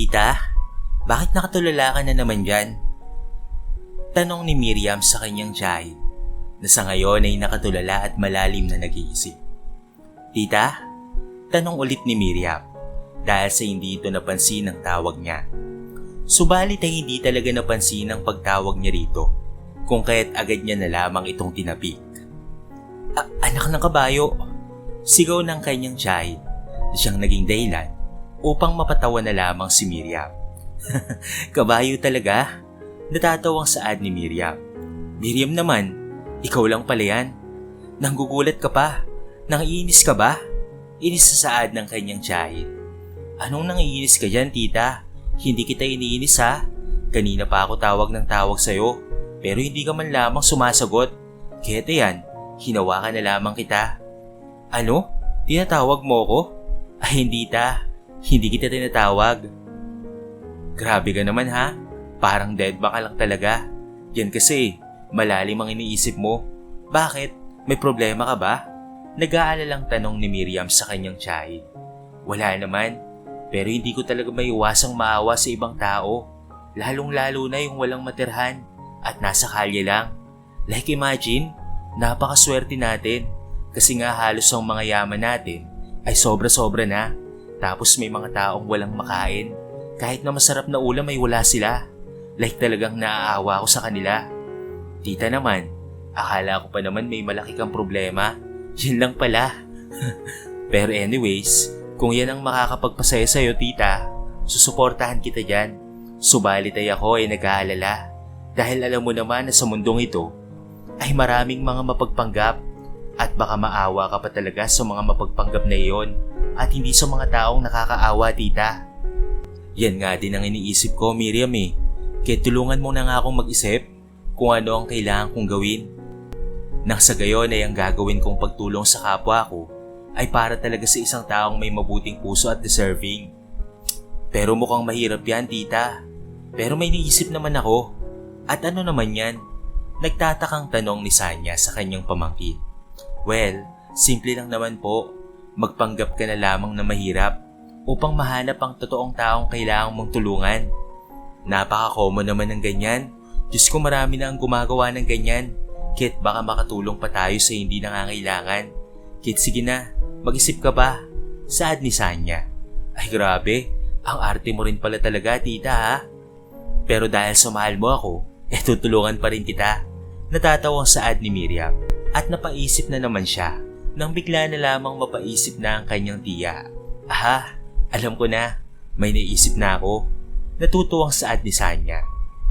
Tita, bakit nakatulala ka na naman dyan? Tanong ni Miriam sa kanyang tiyahin na sa ngayon ay nakatulala at malalim na nag-iisip. Tita, tanong ulit ni Miriam dahil sa hindi ito napansin ang tawag niya. Subalit ay hindi talaga napansin ang pagtawag niya rito kung kaya't agad niya na lamang itong tinapik. "A- anak ng kabayo, sigaw ng kanyang tiyahin na siyang naging dahilan upang mapatawa na lamang si Miriam. kabayo talaga? Natatawang saad ni Miriam. Miriam naman, ikaw lang pala yan. Nanggugulat ka pa. Nangiinis ka ba? Inis sa saad ng kanyang tiyahin. Anong nangiinis ka dyan, tita? Hindi kita iniinis ha? Kanina pa ako tawag ng tawag sa'yo, pero hindi ka man lamang sumasagot. Kaya yan, hinawakan na lamang kita. Ano? Tinatawag mo ko? Ay hindi ta, hindi kita tinatawag. Grabe ka naman ha, parang dead ba ka lang talaga. Yan kasi, malalim ang iniisip mo. Bakit? May problema ka ba? Nag-aalalang tanong ni Miriam sa kanyang tiyahin. Wala naman, pero hindi ko talaga may iwasang maawa sa ibang tao. Lalong-lalo na yung walang matirhan at nasa kalye lang. Like imagine, napakaswerte natin kasi nga halos ang mga yaman natin ay sobra-sobra na. Tapos may mga taong walang makain. Kahit na masarap na ulam ay wala sila. Like talagang naaawa ko sa kanila. Tita naman, akala ko pa naman may malaki kang problema. Yun lang pala. Pero anyways, kung yan ang makakapagpasaya sa'yo, tita, susuportahan kita dyan. Subalit ay ako ay nag-aalala. Dahil alam mo naman na sa mundong ito, ay maraming mga mapagpanggap at baka maawa ka pa talaga sa mga mapagpanggap na iyon at hindi sa mga taong nakakaawa, tita. Yan nga din ang iniisip ko, Miriam eh. Kaya tulungan mo na nga akong mag-isip kung ano ang kailangan kong gawin. Nang sa gayon ay ang gagawin kong pagtulong sa kapwa ko ay para talaga sa isang taong may mabuting puso at deserving. Pero mukhang mahirap yan, tita. Pero may niisip naman ako. At ano naman yan? Nagtatakang tanong ni Sanya sa kanyang pamangkin. Well, simple lang naman po. Magpanggap ka na lamang na mahirap upang mahanap ang totoong taong kailangan mong tulungan. Napaka-common naman ng ganyan. Diyos ko marami na ang gumagawa ng ganyan. Kit baka makatulong pa tayo sa hindi nangangailangan. Kit sige na, mag-isip ka ba? Saad ni Sanya. Ay grabe, ang arte mo rin pala talaga tita ha. Pero dahil sa mahal mo ako, eh tutulungan pa rin kita. Natatawang saad ni Miriam at napaisip na naman siya nang bigla na lamang mapaisip na ang kanyang tiya. Aha, alam ko na, may naisip na ako. Natutuwang saad ni Sanya.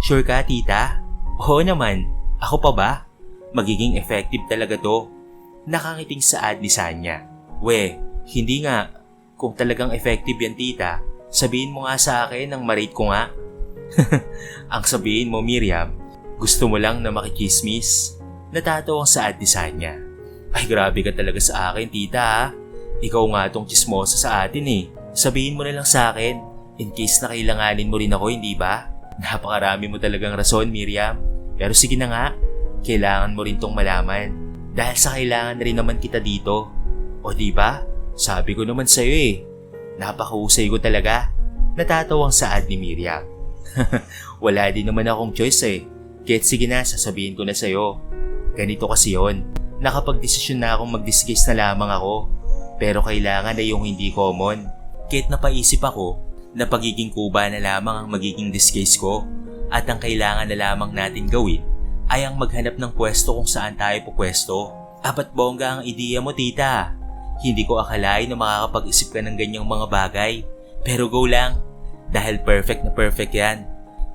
Sure ka tita? Oo naman, ako pa ba? Magiging effective talaga to. Nakangiting saad ni Sanya. We, hindi nga. Kung talagang effective yan tita, sabihin mo nga sa akin nang marate ko nga. ang sabihin mo Miriam, gusto mo lang na makichismis? Natatawang saad ni Sanya. Ay grabe ka talaga sa akin tita. Ikaw nga tong chismosa sa atin eh. Sabihin mo na lang sa akin, in case na kailanganin mo rin ako, hindi ba? Napakarami mo talagang rason, Miriam. Pero sige na nga, kailangan mo rin tong malaman. Dahil sa kailangan na rin naman kita dito. O di ba? Sabi ko naman sa'yo eh. Napakahusay ko talaga. Natatawang saad ni Miriam. Wala din naman akong choice eh. Kahit sige na, sasabihin ko na sa'yo. Ganito kasi yon. Nakapag-desisyon na akong mag-disguise na lamang ako. Pero kailangan na yung hindi common. Kahit napaisip ako na pagiging kuba na lamang ang magiging disguise ko at ang kailangan na lamang natin gawin ay ang maghanap ng pwesto kung saan tayo pupwesto. Apat bongga ang ideya mo tita. Hindi ko akalain na makakapag-isip ka ng ganyang mga bagay. Pero go lang. Dahil perfect na perfect yan.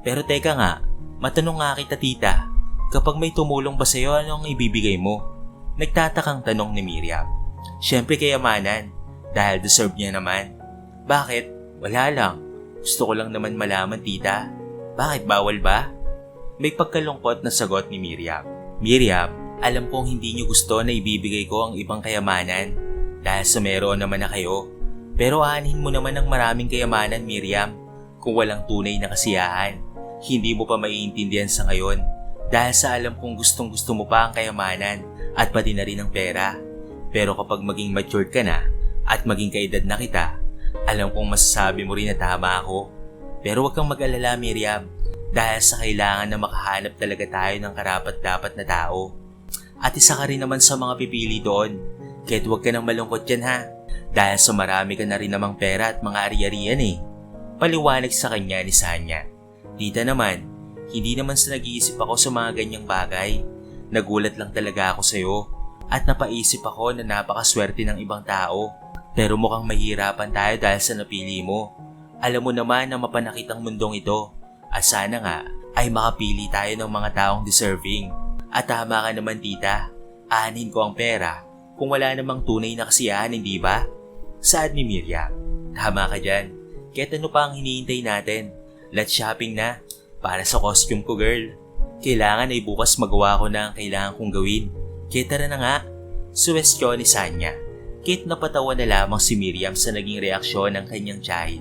Pero teka nga, matanong nga kita tita. Kapag may tumulong ba sa'yo, ano ang ibibigay mo? Nagtatakang tanong ni Miriam. Siyempre kayamanan. Dahil deserve niya naman. Bakit? Wala lang. Gusto ko lang naman malaman tita. Bakit bawal ba? May pagkalungkot na sagot ni Miriam. Miriam, alam kong hindi niyo gusto na ibibigay ko ang ibang kayamanan dahil sa meron naman na kayo. Pero aanhin mo naman ng maraming kayamanan, Miriam, kung walang tunay na kasiyahan. Hindi mo pa maiintindihan sa ngayon dahil sa alam kong gustong gusto mo pa ang kayamanan at pati na rin ang pera. Pero kapag maging matured ka na at maging kaedad na kita, alam kong masasabi mo rin na tama ako. Pero huwag kang mag-alala Miriam dahil sa kailangan na makahanap talaga tayo ng karapat-dapat na tao. At isa ka rin naman sa mga pipili doon. Kahit huwag ka nang malungkot dyan ha. Dahil sa marami ka na rin namang pera at mga ari-arian eh. Paliwanag sa kanya ni Sanya. Tita naman, hindi naman sa nag-iisip ako sa mga ganyang bagay. Nagulat lang talaga ako sa'yo at napaisip ako na napakaswerte ng ibang tao. Pero mukhang mahirapan tayo dahil sa napili mo. Alam mo naman na mapanakit ang mundong ito at sana nga ay makapili tayo ng mga taong deserving. At tama ka naman tita, aanin ko ang pera kung wala namang tunay na kasiyahan, hindi ba? Saad ni Miriam. Tama ka dyan. Kahit ano pa ang hinihintay natin. Let's shopping na para sa costume ko girl. Kailangan ay bukas magawa ko na ang kailangan kong gawin. Kaya tara na nga. Suwestyon ni Sanya. Kit napatawa na lamang si Miriam sa naging reaksyon ng kanyang child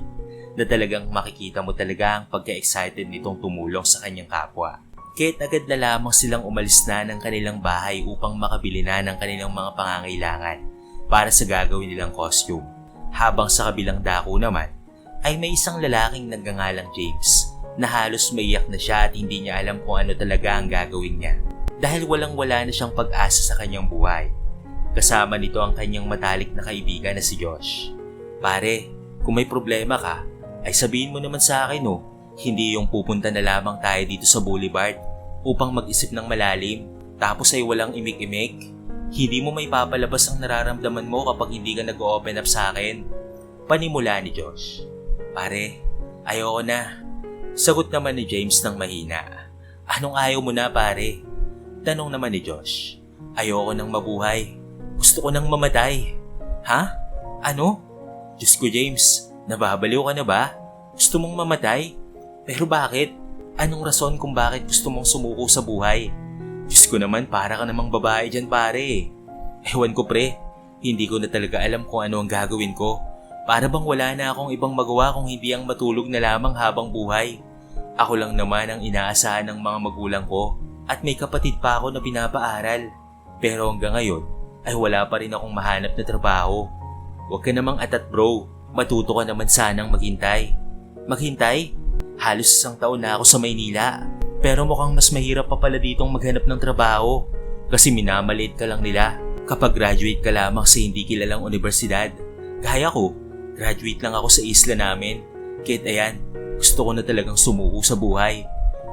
na talagang makikita mo talaga ang pagka-excited nitong tumulong sa kanyang kapwa. Kahit agad na lamang silang umalis na ng kanilang bahay upang makabili na ng kanilang mga pangangailangan para sa gagawin nilang costume. Habang sa kabilang dako naman, ay may isang lalaking nagngangalang James na halos maiyak na siya at hindi niya alam kung ano talaga ang gagawin niya dahil walang wala na siyang pag-asa sa kanyang buhay. Kasama nito ang kanyang matalik na kaibigan na si Josh. Pare, kung may problema ka, ay sabihin mo naman sa akin oh, hindi yung pupunta na lamang tayo dito sa boulevard upang mag-isip ng malalim tapos ay walang imik-imik. Hindi mo may papalabas ang nararamdaman mo kapag hindi ka nag-open up sa akin. Panimula ni Josh. Pare, ayoko na. Sagot naman ni James ng mahina. Anong ayaw mo na pare? Tanong naman ni Josh. Ayoko nang mabuhay. Gusto ko nang mamatay. Ha? Ano? Diyos ko James, nababaliw ka na ba? Gusto mong mamatay? Pero bakit? Anong rason kung bakit gusto mong sumuko sa buhay? Diyos ko naman, para ka namang babae dyan pare. Ewan ko pre, hindi ko na talaga alam kung ano ang gagawin ko. Para bang wala na akong ibang magawa kung hindi ang matulog na lamang habang buhay. Ako lang naman ang inaasahan ng mga magulang ko at may kapatid pa ako na pinapaaral. Pero hanggang ngayon ay wala pa rin akong mahanap na trabaho. Huwag ka namang atat bro, matuto ka naman sanang maghintay. Maghintay? Halos isang taon na ako sa Maynila. Pero mukhang mas mahirap pa pala ditong maghanap ng trabaho. Kasi minamalit ka lang nila kapag graduate ka lamang sa hindi kilalang universidad. Gaya ko, graduate lang ako sa isla namin. Kahit ayan, gusto ko na talagang sumuko sa buhay.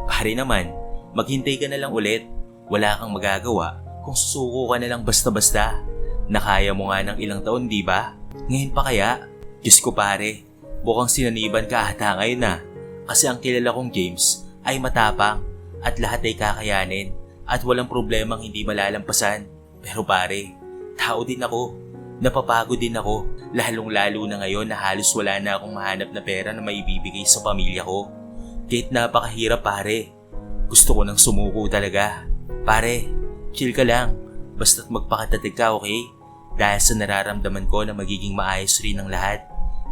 Pare naman, maghintay ka na lang ulit. Wala kang magagawa kung susuko ka na lang basta-basta. Nakaya mo nga ng ilang taon, di ba? Ngayon pa kaya? Diyos ko pare, bukang sinaniban ka ata ngayon na. Kasi ang kilala kong James ay matapang at lahat ay kakayanin at walang problemang hindi malalampasan. Pero pare, tao din ako. Napapagod din ako, lalong lalo na ngayon na halos wala na akong mahanap na pera na maibibigay sa pamilya ko. Kahit napakahirap pare, gusto ko nang sumuko talaga. Pare, chill ka lang, basta't magpakatatig ka okay? Dahil sa nararamdaman ko na magiging maayos rin ang lahat.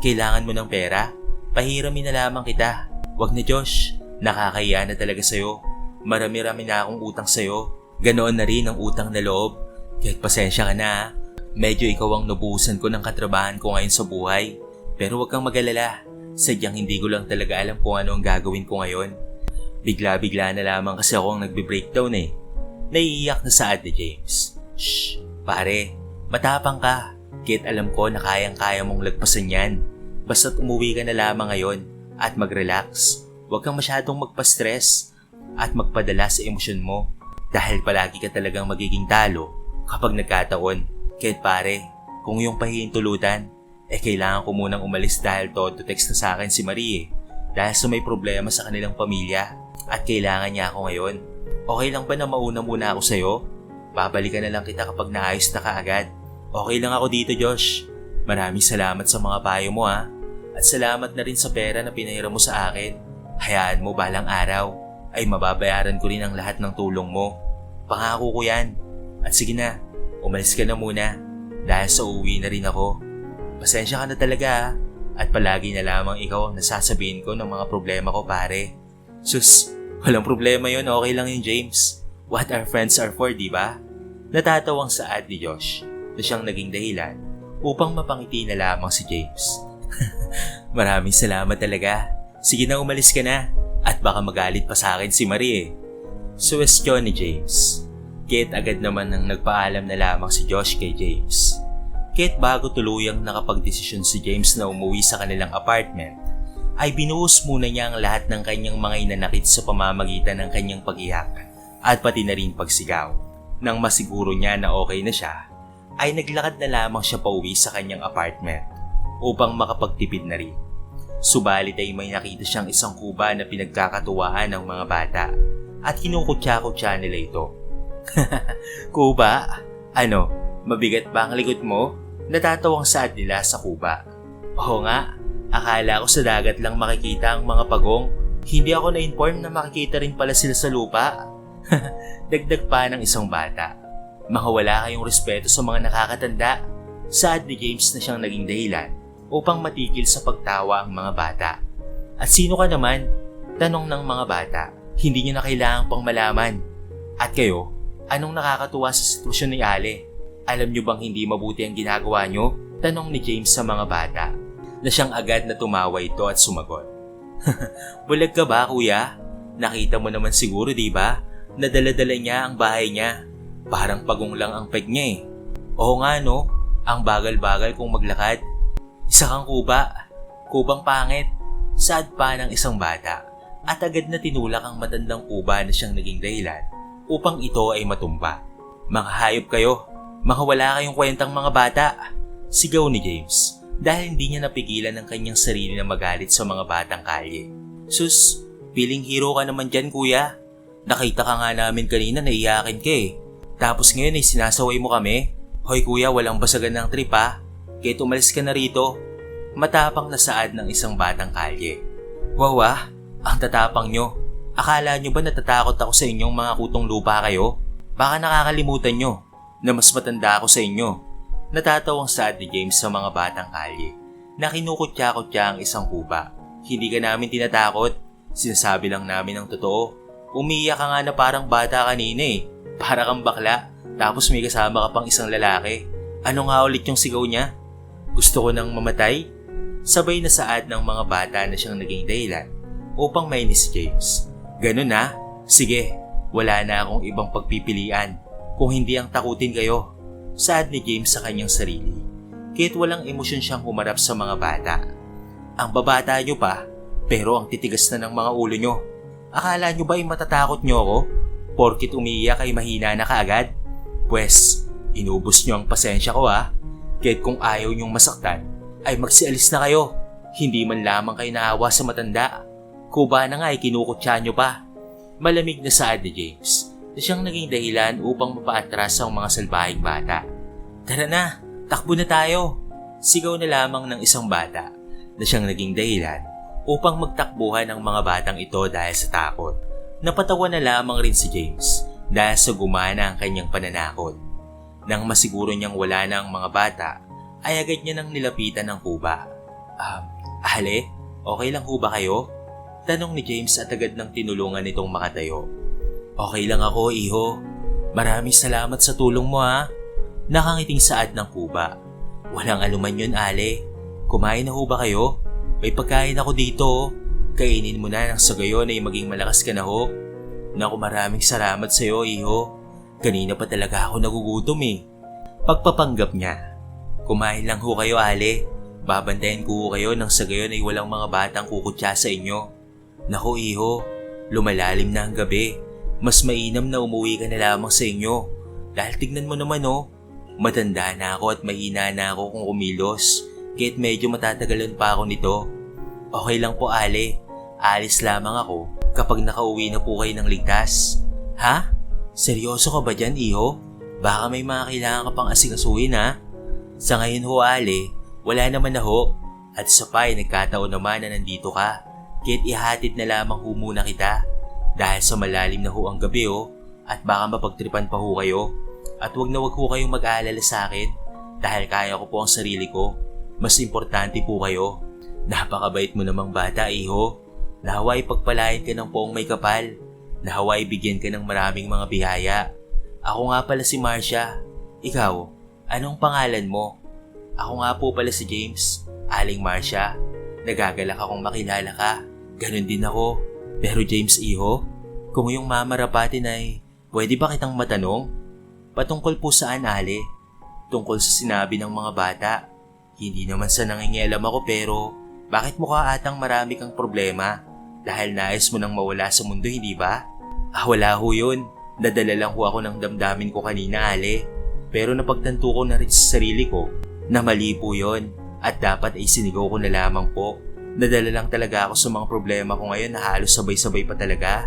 Kailangan mo ng pera? Pahiramin na lamang kita. Wag na Josh, nakakaya na talaga sa'yo. Marami-rami na akong utang sa'yo. Ganoon na rin ang utang na loob. Kahit pasensya ka na. Medyo ikaw ang nabuhusan ko ng katrabahan ko ngayon sa buhay. Pero huwag kang magalala. Sadyang hindi ko lang talaga alam kung ano ang gagawin ko ngayon. Bigla-bigla na lamang kasi ako ang nagbe-breakdown eh. Naiiyak na saad ni James. Shh, pare, matapang ka. Kahit alam ko na kayang-kaya mong lagpasan yan. Basta't umuwi ka na lamang ngayon at mag-relax. Huwag kang masyadong magpa-stress at magpadala sa emosyon mo dahil palagi ka talagang magiging talo kapag nagkataon. Kahit pare, kung yung pahihintulutan, eh kailangan ko munang umalis dahil todo text na sa akin si Marie eh. Dahil sa may problema sa kanilang pamilya at kailangan niya ako ngayon. Okay lang ba na mauna muna ako sa'yo? Babalikan na lang kita kapag naayos na kaagad. Okay lang ako dito Josh. Maraming salamat sa mga payo mo ha. At salamat na rin sa pera na pinahiram mo sa akin. Hayaan mo balang araw ay mababayaran ko rin ang lahat ng tulong mo. Pangako ko yan. At sige na, umalis ka na muna dahil sa uwi na rin ako. Pasensya ka na talaga ha. At palagi na lamang ikaw ang nasasabihin ko ng mga problema ko pare. Sus, walang problema yon okay lang yun James. What our friends are for, di ba? Natatawang saad ni Josh na siyang naging dahilan upang mapangiti na lamang si James. Maraming salamat talaga. Sige na umalis ka na. At baka magalit pa sa akin si Marie eh. Suwestyon ni James. Kit agad naman nang nagpaalam na lamang si Josh kay James. Kit bago tuluyang nakapagdesisyon si James na umuwi sa kanilang apartment, ay binuhos muna niya ang lahat ng kanyang mga inanakit sa pamamagitan ng kanyang pag-iyak at pati na rin pagsigaw. Nang masiguro niya na okay na siya, ay naglakad na lamang siya pauwi sa kanyang apartment upang makapagtipid na rin. Subalit ay may nakita siyang isang kuba na pinagkakatuwaan ng mga bata at kinukutya-kutya nila ito. kuba? Ano, mabigat ba ang likod mo? Natatawang saad nila sa kuba. Oo nga, akala ko sa dagat lang makikita ang mga pagong. Hindi ako na-inform na makikita rin pala sila sa lupa. Dagdag pa ng isang bata. Makawala kayong respeto sa mga nakakatanda. Saad ni James na siyang naging dahilan upang matigil sa pagtawa ang mga bata. At sino ka naman? Tanong ng mga bata. Hindi niyo na kailangan pang malaman. At kayo, anong nakakatuwa sa sitwasyon ni Ale? Alam niyo bang hindi mabuti ang ginagawa niyo? Tanong ni James sa mga bata. Na siyang agad na tumawa ito at sumagot. Bulag ka ba kuya? Nakita mo naman siguro di ba? Nadala-dala niya ang bahay niya. Parang pagong lang ang peg niya eh. Oo nga no, ang bagal-bagal kung maglakad. Isa kang kuba. Kubang pangit. Sad pa ng isang bata. At agad na tinulak ang matandang kuba na siyang naging dahilan upang ito ay matumba. Mga hayop kayo. Mga wala kayong kwentang mga bata. Sigaw ni James dahil hindi niya napigilan ang kanyang sarili na magalit sa mga batang kalye. Sus, feeling hero ka naman dyan kuya. Nakita ka nga namin kanina na iyakin ka eh. Tapos ngayon ay sinasaway mo kami. Hoy kuya, walang basagan ng trip ha. Kaya umalis ka na rito. Matapang na saad ng isang batang kalye. Wow ah, ang tatapang nyo. Akala nyo ba natatakot ako sa inyong mga kutong lupa kayo? Baka nakakalimutan nyo na mas matanda ako sa inyo. Natatawang saad ni James sa mga batang kalye na kinukutya-kutya ang isang kuba. Hindi ka namin tinatakot. Sinasabi lang namin ang totoo. Umiiyak ka nga na parang bata kanina eh. Para kang bakla. Tapos may kasama ka pang isang lalaki. Ano nga ulit yung sigaw niya? Gusto ko nang mamatay? Sabay na saad ng mga bata na siyang naging dahilan upang may si James. Ganun na? Sige, wala na akong ibang pagpipilian. Kung hindi ang takutin kayo. Saad ni James sa kanyang sarili. Kahit walang emosyon siyang humarap sa mga bata. Ang babata niyo pa, pero ang titigas na ng mga ulo niyo. Akala niyo ba ay matatakot niyo ako? Porkit umiiyak ay mahina na kaagad? Pwes, inubos niyo ang pasensya ko ha. Kahit kung ayaw niyong masaktan, ay magsialis na kayo. Hindi man lamang kayo naawa sa matanda. Kuba na nga ay kinukutya niyo pa. Malamig na saad ni James na siyang naging dahilan upang mapaatras ang mga salbahing bata. Tara na, takbo na tayo. Sigaw na lamang ng isang bata na siyang naging dahilan upang magtakbuhan ang mga batang ito dahil sa takot. Napatawa na lamang rin si James dahil sa gumana ang kanyang pananakot. Nang masiguro niyang wala na ang mga bata, ay agad niya nang nilapitan ng kuba. Um, Ale, okay lang ho ba kayo? Tanong ni James at agad nang tinulungan nitong makatayo. Okay lang ako, iho. Maraming salamat sa tulong mo ha. Nakangiting saad ng kuba. Walang anuman yun, Ale. Kumain na ho ba kayo? May pagkain ako dito. oh. Kainin mo na nang sa gayon ay maging malakas ka na ho. Naku maraming salamat sa iyo, iho. Kanina pa talaga ako nagugutom eh. Pagpapanggap niya. Kumain lang ho kayo, Ale. Babantayan ko ho kayo nang sa gayon ay walang mga batang kukutya sa inyo. Naku, iho. Lumalalim na ang gabi. Mas mainam na umuwi ka na lamang sa inyo. Dahil tignan mo naman oh, matanda na ako at mahina na ako kung kumilos. Kahit medyo matatagalan pa ako nito. Okay lang po Ale, alis lamang ako kapag nakauwi na po kayo ng ligtas. Ha? Seryoso ka ba dyan, iho? Baka may mga kailangan ka pang asikasuhin ha? Sa ngayon ho, Ale, wala naman na ho. At sa pa ay nagkataon naman na nandito ka. Kahit ihatid na lamang ho muna kita. Dahil sa malalim na ho ang gabi ho, at baka mapagtripan pa ho kayo. At wag na wag ho kayong mag-aalala sa akin dahil kaya ko po ang sarili ko. Mas importante po kayo. Napakabait mo namang bata, iho. Naway pagpalain ka ng poong may kapal. Naway bigyan ka ng maraming mga biyaya. Ako nga pala si Marcia. Ikaw, anong pangalan mo? Ako nga po pala si James, Aling Marcia. Nagagalak akong makilala ka. Ganon din ako. Pero James Iho, kung yung mamarapatin ay pwede ba kitang matanong? Patungkol po saan Ali? Tungkol sa sinabi ng mga bata. Hindi naman sa nangingialam ako pero bakit mukha atang marami kang problema? Dahil nais mo nang mawala sa mundo, hindi ba? Ah, wala ho yun. Nadala lang ho ako ng damdamin ko kanina, Ale. Pero napagtanto ko na rin sa sarili ko na mali po yun at dapat ay sinigaw ko na lamang po. Nadala lang talaga ako sa mga problema ko ngayon na halos sabay-sabay pa talaga.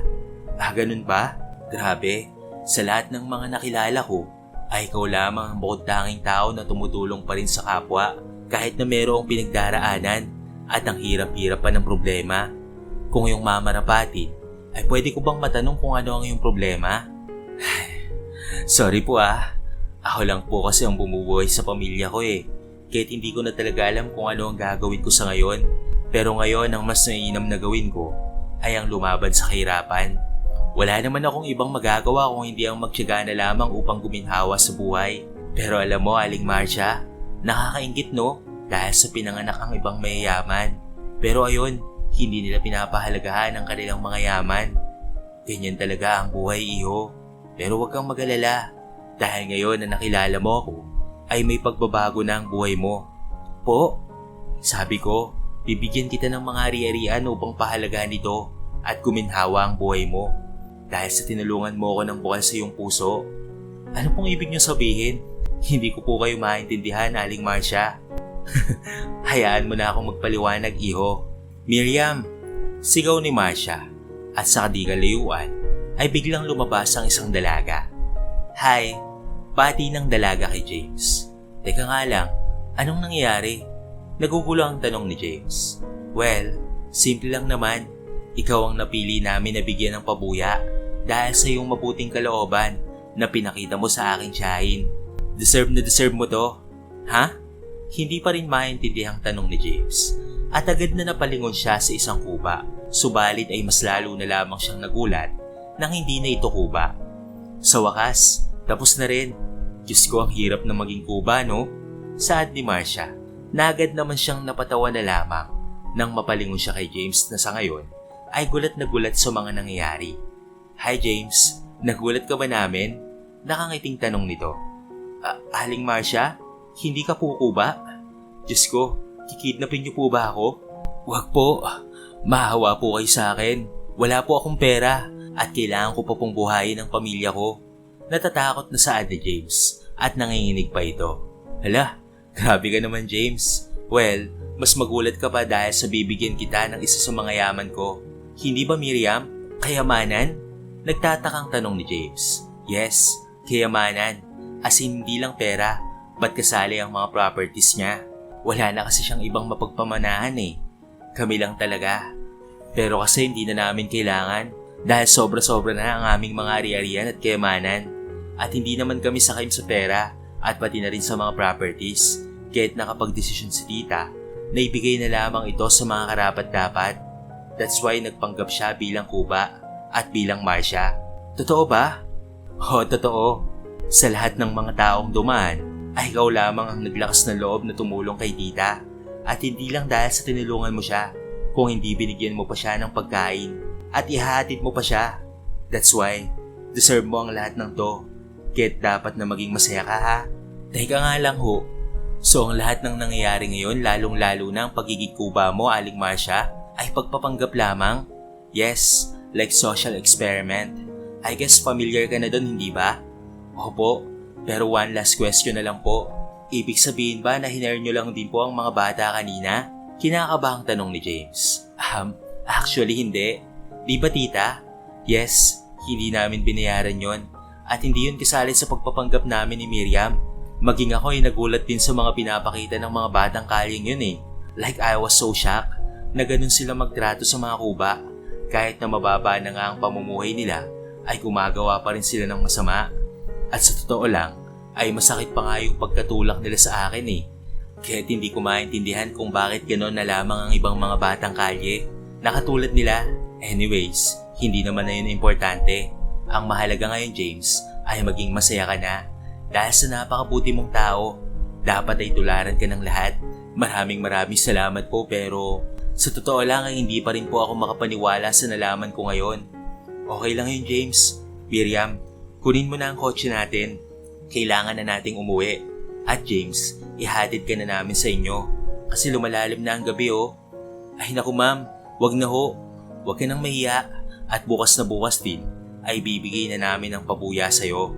Ah, ganun ba? Grabe. Sa lahat ng mga nakilala ko, ay ikaw lamang ang bukod tanging tao na tumutulong pa rin sa kapwa kahit na mayroong pinagdaraanan at ang hirap-hirap pa ng problema. Kung yung mamarapatin, ay pwede ko bang matanong kung ano ang iyong problema? Sorry po ah. Ako lang po kasi ang bumubuhay sa pamilya ko eh. Kahit hindi ko na talaga alam kung ano ang gagawin ko sa ngayon. Pero ngayon ang mas naiinam na gawin ko ay ang lumaban sa kahirapan. Wala naman akong ibang magagawa kung hindi ang magtyaga na lamang upang guminhawa sa buhay. Pero alam mo, Aling Marcia, nakakaingit no? Dahil sa pinanganak ang ibang mayayaman. Pero ayun, hindi nila pinapahalagahan ang kanilang mga yaman. Ganyan talaga ang buhay, iho. Pero huwag kang magalala. Dahil ngayon na nakilala mo ako, ay may pagbabago na ang buhay mo. Po, sabi ko, bibigyan kita ng mga ari-arian upang pahalagahan ito at guminhawa ang buhay mo. Dahil sa tinulungan mo ako ng bukal sa iyong puso. Ano pong ibig niyo sabihin? Hindi ko po kayo maintindihan, Aling Marcia. Hayaan mo na akong magpaliwanag, iho. Miriam, sigaw ni Marcia at sa kadigalayuan ay biglang lumabas ang isang dalaga. Hi, pati ng dalaga kay James. Teka nga lang, anong nangyayari? Nagugulo ang tanong ni James. Well, simple lang naman. Ikaw ang napili namin na bigyan ng pabuya dahil sa iyong mabuting kalooban na pinakita mo sa aking tiyahin. Deserve na deserve mo to. Ha? Hindi pa rin maintindihan ang tanong ni James at agad na napalingon siya sa isang kuba. Subalit ay mas lalo na lamang siyang nagulat nang hindi na ito kuba. Sa wakas, tapos na rin. Diyos ko ang hirap na maging kuba no? Saad ni Marcia. Nagad naman siyang napatawa na lamang nang mapalingon siya kay James na sa ngayon ay gulat na gulat sa mga nangyayari. Hi James, nagulat ka ba namin? Nakangiting tanong nito. Aling Marcia, hindi ka po kuba? Diyos ko, kikidnapin niyo po ba ako? Huwag po, mahawa po kayo sa akin. Wala po akong pera at kailangan ko pa pong buhayin ang pamilya ko. Natatakot na sa ni James at nanginginig pa ito. Hala, grabe ka naman James. Well, mas magulat ka pa dahil sa bibigyan kita ng isa sa mga yaman ko. Hindi ba Miriam? Kayamanan? Nagtatakang tanong ni James. Yes, kayamanan. As in, hindi lang pera. Ba't kasali ang mga properties niya? Wala na kasi siyang ibang mapagpamanahan eh. Kami lang talaga. Pero kasi hindi na namin kailangan dahil sobra-sobra na ang aming mga ari-arian at kayamanan. At hindi naman kami sakay sa pera at pati na rin sa mga properties. Kahit nakapag-desisyon si tita na ibigay na lamang ito sa mga karapat-dapat. That's why nagpanggap siya bilang kuba at bilang Marcia. Totoo ba? Oo, totoo. Sa lahat ng mga taong dumaan, ay ikaw lamang ang naglakas ng loob na tumulong kay tita. At hindi lang dahil sa tinulungan mo siya, kung hindi binigyan mo pa siya ng pagkain at ihahatid mo pa siya. That's why, deserve mo ang lahat ng to. Kaya't dapat na maging masaya ka ha. Teka nga lang ho, so ang lahat ng nangyayari ngayon lalong-lalo na ang pagiging kuba mo, Aling Marcia, ay pagpapanggap lamang? Yes, like social experiment. I guess familiar ka na doon, hindi ba? Opo, pero one last question na lang po. Ibig sabihin ba na hinare nyo lang din po ang mga bata kanina? Kinakabahang tanong ni James. Um, actually hindi. Di ba tita? Yes, hindi namin binayaran yon at hindi yun kasali sa pagpapanggap namin ni Miriam. Maging ako ay nagulat din sa mga pinapakita ng mga batang kalyeng yun eh. Like I was so shocked na ganun sila magtrato sa mga kuba. Kahit na mababa na nga ang pamumuhay nila, ay gumagawa pa rin sila ng masama. At sa totoo lang, ay masakit pa nga yung pagkatulak nila sa akin eh. Kaya't hindi ko maintindihan kung bakit gano'n na lamang ang ibang mga batang kalye. Nakatulad nila. Anyways, hindi naman na yun importante. Ang mahalaga ngayon, James, ay maging masaya ka na. Dahil sa napakabuti mong tao, dapat ay tularan ka ng lahat. Maraming maraming salamat po pero Sa totoo lang ay hindi pa rin po ako makapaniwala sa nalaman ko ngayon. Okay lang yun James. Miriam, kunin mo na ang kotse natin. Kailangan na nating umuwi. At James, ihatid ka na namin sa inyo. Kasi lumalalim na ang gabi oh. Ay naku ma'am, wag na ho. Wag ka nang mahiya. At bukas na bukas din ay bibigay na namin ang pabuya sa'yo.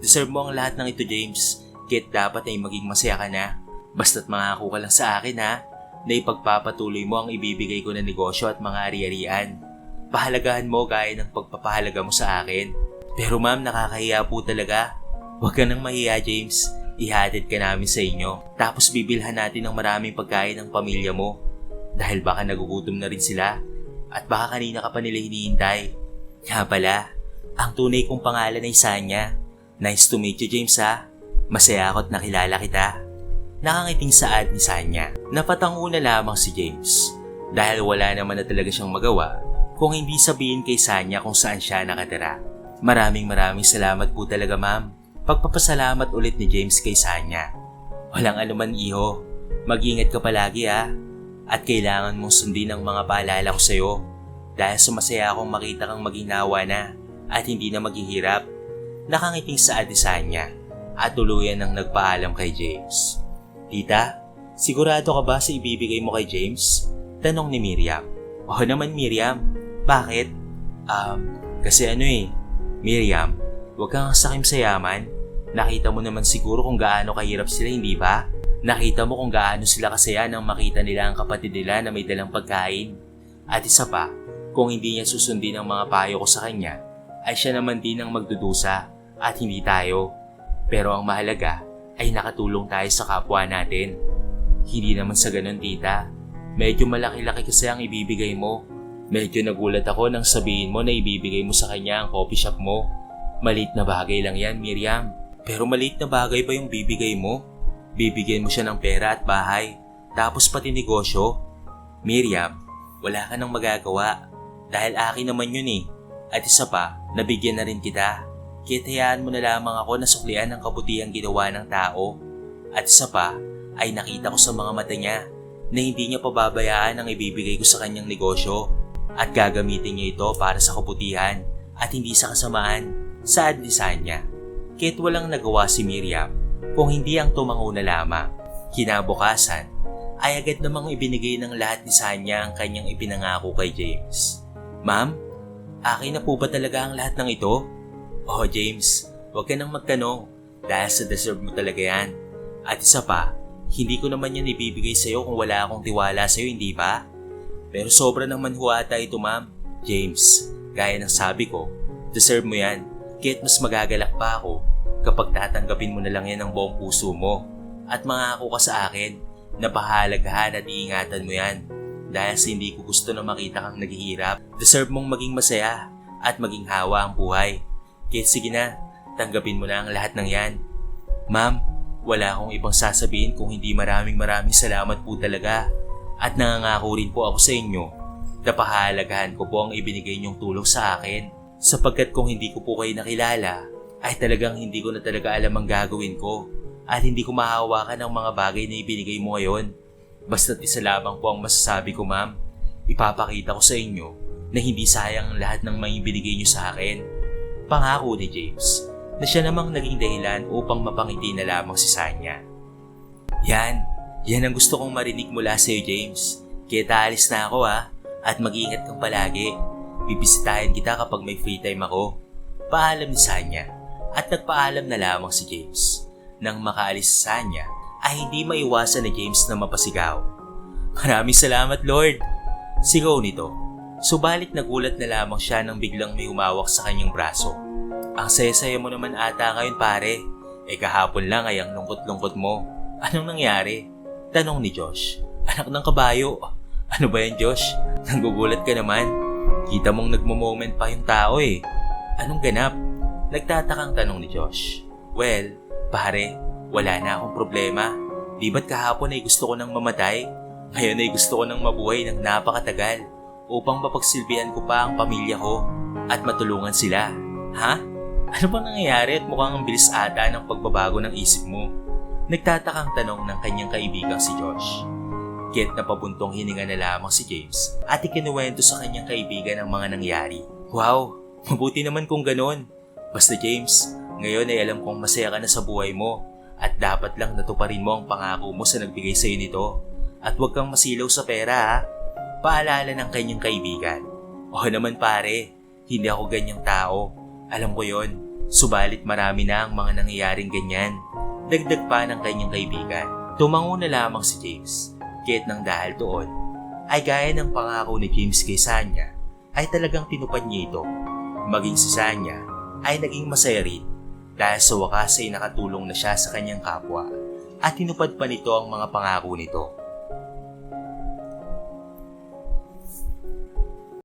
Deserve mo ang lahat ng ito James. Kit dapat ay maging masaya ka na. Basta't mangako ka lang sa akin ha na ipagpapatuloy mo ang ibibigay ko na negosyo at mga ari-arian. Pahalagahan mo gaya ng pagpapahalaga mo sa akin. Pero ma'am, nakakahiya po talaga. Huwag ka nang mahiya, James. Ihatid ka namin sa inyo. Tapos bibilhan natin ng maraming pagkain ng pamilya mo. Dahil baka nagugutom na rin sila. At baka kanina ka pa nila hinihintay. Nga pala, ang tunay kong pangalan ay Sanya. Nice to meet you, James ha. Masaya ako't nakilala kita. Nakangiting saad ni Sanya. Napatango na lamang si James. Dahil wala naman na talaga siyang magawa kung hindi sabihin kay Sanya kung saan siya nakatira. Maraming maraming salamat po talaga ma'am. Pagpapasalamat ulit ni James kay Sanya. Walang anuman iho. Mag-ingat ka palagi ha. At kailangan mong sundin ang mga paalala ko sa'yo. Dahil sumasaya akong makita kang maging nawa na at hindi na maghihirap. Nakangiting saad ni Sanya at tuluyan ng nagpaalam kay James. Tita, sigurado ka ba sa ibibigay mo kay James? Tanong ni Miriam. Oo naman Miriam, bakit? Um, kasi ano eh, Miriam, huwag kang sakim sa yaman. Nakita mo naman siguro kung gaano kahirap sila, hindi ba? Nakita mo kung gaano sila kasaya nang makita nila ang kapatid nila na may dalang pagkain. At isa pa, kung hindi niya susundin ang mga payo ko sa kanya, ay siya naman din ang magdudusa at hindi tayo. Pero ang mahalaga ay nakatulong tayo sa kapwa natin. Hindi naman sa ganun tita. Medyo malaki-laki kasi ang ibibigay mo. Medyo nagulat ako nang sabihin mo na ibibigay mo sa kanya ang coffee shop mo. Malit na bagay lang yan, Miriam. Pero malit na bagay ba yung bibigay mo? Bibigyan mo siya ng pera at bahay. Tapos pati negosyo. Miriam, wala ka nang magagawa. Dahil akin naman yun eh. At isa pa, nabigyan na rin kita. Kaya mo na lamang ako na suklian ang kabutihang ginawa ng tao. At isa pa, ay nakita ko sa mga mata niya na hindi niya pababayaan ang ibibigay ko sa kanyang negosyo at gagamitin niya ito para sa kabutihan at hindi sa kasamaan sa adlisan niya. Kahit walang nagawa si Miriam kung hindi ang tumango na lamang. Kinabukasan ay agad namang ibinigay ng lahat ni Sanya ang kanyang ipinangako kay James. Ma'am, akin na po ba talaga ang lahat ng ito? Oh James, huwag ka nang magtanong dahil sa deserve mo talaga yan. At isa pa, hindi ko naman yan ibibigay sa'yo kung wala akong tiwala sa'yo, hindi ba? Pero sobra naman huwata ito ma'am. James, gaya ng sabi ko, deserve mo yan. Kahit mas magagalak pa ako kapag tatanggapin mo na lang yan ng buong puso mo. At mangako ka sa akin na pahalagahan at iingatan mo yan. Dahil sa hindi ko gusto na makita kang naghihirap, deserve mong maging masaya at maging hawa ang buhay. Kaya sige na, tanggapin mo na ang lahat ng yan. Ma'am, wala akong ibang sasabihin kung hindi maraming maraming salamat po talaga. At nangangako rin po ako sa inyo na pahalagahan ko po ang ibinigay niyong tulong sa akin. Sapagkat kung hindi ko po kayo nakilala, ay talagang hindi ko na talaga alam ang gagawin ko at hindi ko mahawakan ang mga bagay na ibinigay mo ngayon. Basta't isa lamang po ang masasabi ko ma'am. Ipapakita ko sa inyo na hindi sayang ang lahat ng mga ibinigay niyo sa akin. Pangako ni James na siya namang naging dahilan upang mapangiti na lamang si Sanya. Yan, yan ang gusto kong marinig mula sa iyo James. Kaya taalis na ako ha, at mag-iingat kang palagi. Bibisitahin kita kapag may free time ako. Paalam ni Sanya, at nagpaalam na lamang si James. Nang makaalis si Sanya, ay hindi maiwasan ni James na mapasigaw. Maraming salamat Lord! Sigaw nito. Subalit nagulat na lamang siya nang biglang may humawak sa kanyang braso. Ang saya-saya mo naman ata ngayon pare. Eh kahapon lang ay ang lungkot-lungkot mo. Anong nangyari? Tanong ni Josh. Anak ng kabayo. Ano ba yan Josh? Nagugulat ka naman. Kita mong nagmo-moment pa yung tao eh. Anong ganap? Nagtatakang tanong ni Josh. Well, pare, wala na akong problema. Di ba't kahapon ay gusto ko nang mamatay? Ngayon ay gusto ko nang mabuhay ng napakatagal upang mapagsilbihan ko pa ang pamilya ko at matulungan sila. Ha? Ano bang nangyayari at mukhang ang bilis ata ng pagbabago ng isip mo? Nagtatakang tanong ng kanyang kaibigang si Josh. Kaya't napabuntong hininga na lamang si James at ikinuwento sa kanyang kaibigan ang mga nangyari. Wow, mabuti naman kung ganon. Basta James, ngayon ay alam kong masaya ka na sa buhay mo at dapat lang natuparin mo ang pangako mo sa nagbigay sa iyo nito. At huwag kang masilaw sa pera ha. Paalala ng kanyang kaibigan. Oo naman pare, hindi ako ganyang tao. Alam ko yon. Subalit marami na ang mga nangyayaring ganyan. Dagdag pa ng kanyang kaibigan. Tumango na lamang si James. Kaya't nang dahil doon, ay gaya ng pangako ni James kay Sanya, ay talagang tinupad niya ito. Maging si Sanya ay naging masaya rin dahil sa wakas ay nakatulong na siya sa kanyang kapwa at tinupad pa nito ang mga pangako nito.